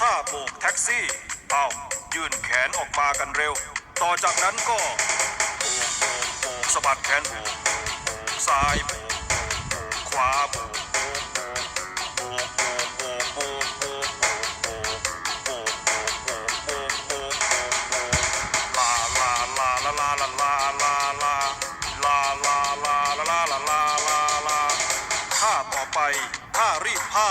ข้าโบกแท็กซี่ เอายื่นแขนออกมากันเร็ว ต่อจากนั้นก็โบกโบกโบกสะบัดแขนโบกโบกโบกซ้ายโบกโบกโบกขวาโบกโบกโบกโบกโบกโบกโบกโบกโบกโบกโบกโบกโบกโบกโบกโบกโบกโบกลาลาลาลาลาลาลาลาลาลาลาลาลาลาลาลาลาลาท่าต่อไปท่ารีดผ้า